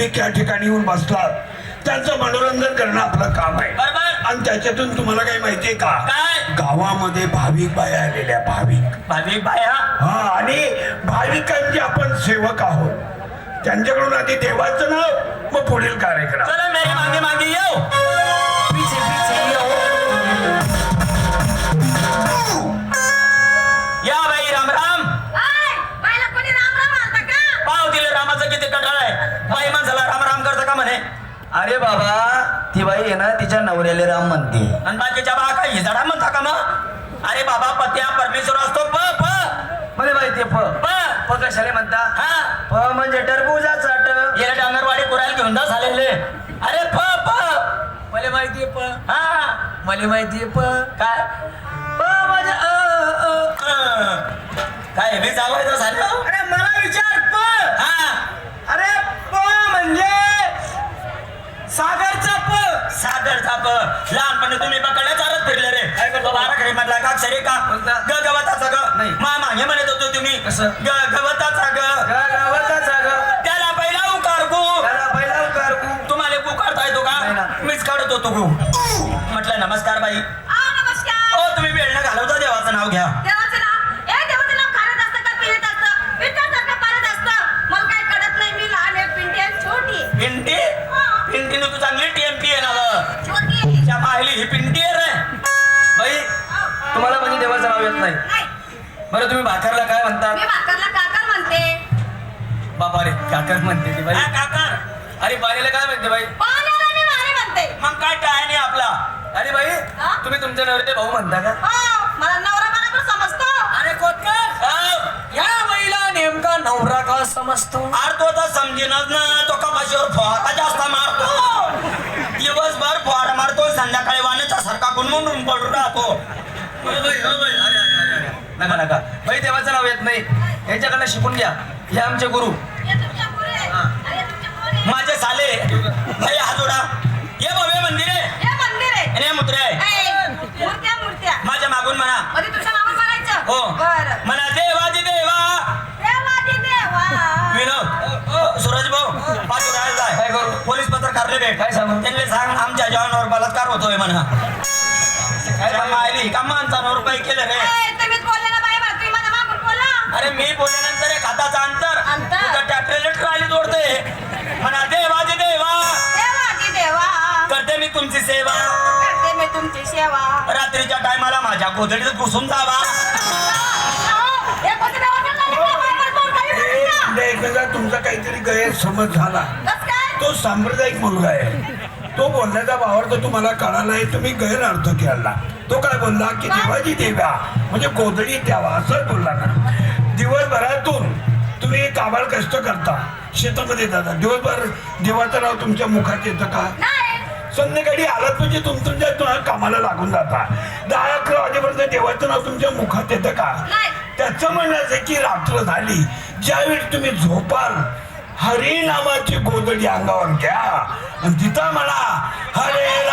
भाविक या ठिकाणी येऊन बसतात त्यांचं मनोरंजन करणं आपलं काम आहे. आणि त्याच्यातून तुम्हाला काही माहितीये का? गावामध्ये भाविक बाया आलेल्या भाविक. भाविक बाया? हा आणि भाविकांचे आपण सेवक आहोत. त्यांच्याकडून आधी देवाचं नाव मग पुढील कार्यक्रम. मागे मागे येऊ. अरे बाबा ती बाई आहे ना तिच्या नवऱ्याला राम म्हणते. आणि बाकीच्या बा काय हिजडा म्हणता का मग? अरे बाबा पत्या परमेश्वर असतो प प. मला माहिती फ प. फ कशाला म्हणता? हा. फ म्हणजे टरबुजाचा ट येला डांगरवाडी कुरायला घेऊन जा झालेले. अरे प प. मला माहितीये प. हा. मला माहितीये प. काय? प म्हणजे अ, अ. अं. काय मी चालवायचं झालं? अरे मला विचार प. हा. अरे प सागरचा प सागरचा प लहानपणी तुम्ही पकडल्या चालत फिरले रे? बारा मधला का अक्षरी का? ग गवताचा ग नाही. मा मागे म्हणत होतो तुम्ही? ग गवताचा ग ग- गवताचा ग त्याला पहिला उकार गु त्याला पहिला उकार गु. तुम्हाला गु काढता येतो. का मीच काढत होतो गु म्हटलं नमस्कार बाई आ, नमस्कार. ओ तुम्ही वेळ घालवता देवाचं नाव घ्या नाही. बरं तुम्ही भाकरला काय म्हणता मी भाकरला काकर म्हणते. बाबा रे काकर म्हणते ती बाई. हा, काकर. अरे बाईला काय म्हणते बाई? पाण्याला मी वाणी म्हणते. मग काय टाय नाही आपला? अरे बाई हा? तुम्ही तुमच्या नवऱ्याचे भाऊ म्हणता का? हो, मला नवरा बरोबर समजतो. अरे कोतकर या बाईला नेमका नवरा का समजतो? अरे तो तर समजेनच ना. तो कपाशीवर फवारा जास्त मारतो. दिवसभर फवारा मारतो संध्याकाळी वाण्याचा सारखा गुणमुंडून पडून राहतो. नका नका. बाई देवाचं नाव येत नाही. यांच्याकडनं शिकून घ्या. हे आमचे गुरु. हे. माझे साले. हे हातोडा हे भव्य मंदिर आहे. मंदिर आहे. आणि हे मुत्रे आहे. माझ्या मागून म्हणा. हो. बरं. म्हणा देवाजी देवा. विनोद सूरज भाऊ पाच जाय? पोलीस पत्रकार रे भेट काय सांगू? त्यांनी सांग आमच्या जवानावर बलात्कार होतोय म्हणा. काय माहिती का माणसावर रुपये केले रे. ए, तुम्हीच बोलले ना बाई बा, तुम्ही माझ्या मागून बोला. अरे मी बोलल्यानंतर एक हाताचं अंतर. अंतर? तुझं जोडते म्हणा देवाजी देवा. देवा करते मी तुमची सेवा. करते मी तुमची सेवा. रात्रीच्या टायमाला माझ्या गोधडीत घुसून जावा. अहो, हे काही बोलू नका. म्हणजे एकदा तुमचा काहीतरी गैरसमज झाला. कसं काय? तो सांप्रदायिक मुलगा आहे. तो बोलण्याचा वावर तर तुम्हाला कळाला आहे तुम्ही गैरअर्थ केला. तो काय बोलला? की देवाजी देव्या म्हणजे गोधडी द्यावा असं बोलला ना. दिवसभरातून तुम्ही काबाड कष्ट करता शेतामध्ये जाता. दिवसभर देवाचं नाव तुमच्या मुखात येतं का. संध्याकाळी आलात म्हणजे तुम तुमच्या कामाला लागून जाता. दहा अकरा वाजेपर्यंत देवाचं नाव तुमच्या मुखात येतं का. त्याचं म्हणायचं की रात्र झाली. ज्यावेळी तुम्ही झोपाल हरी नावाची गोदडी अंगावर घ्या. आणि तिथं म्हणा हरे